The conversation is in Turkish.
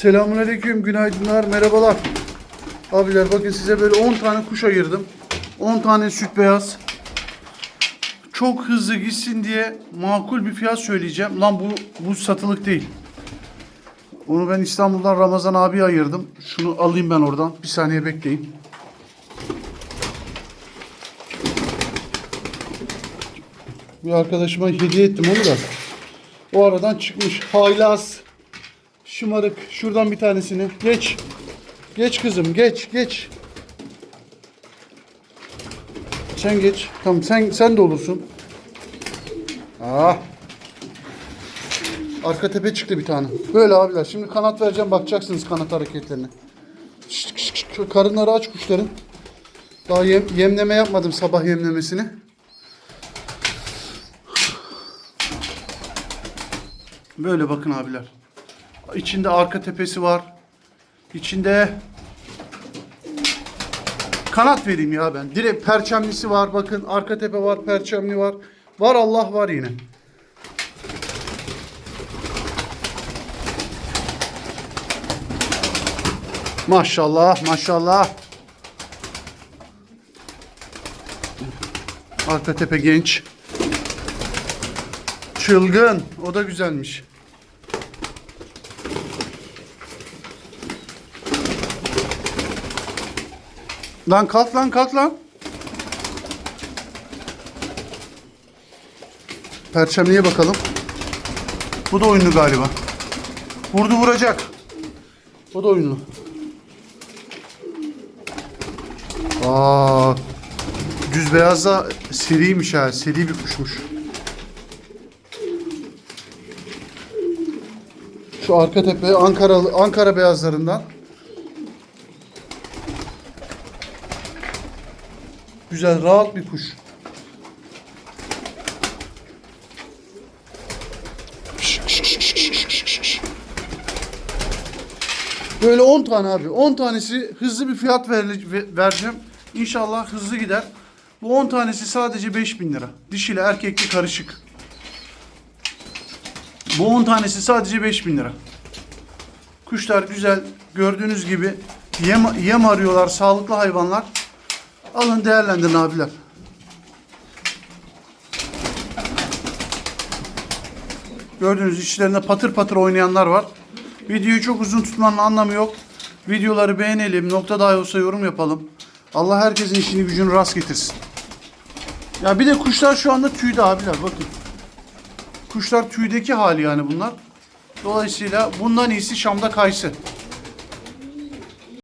Selamünaleyküm, günaydınlar, merhabalar. Abiler bakın size böyle 10 tane kuş ayırdım. 10 tane süt beyaz. Çok hızlı gitsin diye makul bir fiyat söyleyeceğim. Lan bu bu satılık değil. Onu ben İstanbul'dan Ramazan abi ayırdım. Şunu alayım ben oradan. Bir saniye bekleyin. Bir arkadaşıma hediye ettim onu da. O aradan çıkmış. Haylaz. Şımarık. Şuradan bir tanesini. Geç. Geç kızım. Geç. Geç. Sen geç. Tamam sen sen de olursun. Ah. Arka tepe çıktı bir tane. Böyle abiler. Şimdi kanat vereceğim. Bakacaksınız kanat hareketlerine. Karınları aç kuşların. Daha yem, yemleme yapmadım sabah yemlemesini. Böyle bakın abiler. İçinde arka tepesi var. İçinde kanat vereyim ya ben. Direkt perçemlisi var. Bakın arka tepe var, perçemli var. Var Allah var yine. Maşallah, maşallah. Arka tepe genç. Çılgın. O da güzelmiş. Lan kalk lan kalk lan. Perçemliğe bakalım. Bu da oyunlu galiba. Vurdu vuracak. O da oyunlu. Aa, düz beyaz da seriymiş ha. Seri bir kuşmuş. Şu arka tepe Ankara Ankara beyazlarından. Güzel, rahat bir kuş. Böyle 10 tane abi. 10 tanesi hızlı bir fiyat ver- ve- vereceğim. İnşallah hızlı gider. Bu 10 tanesi sadece 5000 lira. Dişiyle erkekli karışık. Bu 10 tanesi sadece 5000 lira. Kuşlar güzel. Gördüğünüz gibi yem, yem arıyorlar. Sağlıklı hayvanlar. Alın değerlendirin abiler. Gördüğünüz içlerinde patır patır oynayanlar var. Videoyu çok uzun tutmanın anlamı yok. Videoları beğenelim. Nokta dahi olsa yorum yapalım. Allah herkesin işini gücünü rast getirsin. Ya bir de kuşlar şu anda tüyde abiler bakın. Kuşlar tüydeki hali yani bunlar. Dolayısıyla bundan iyisi Şam'da kayısı.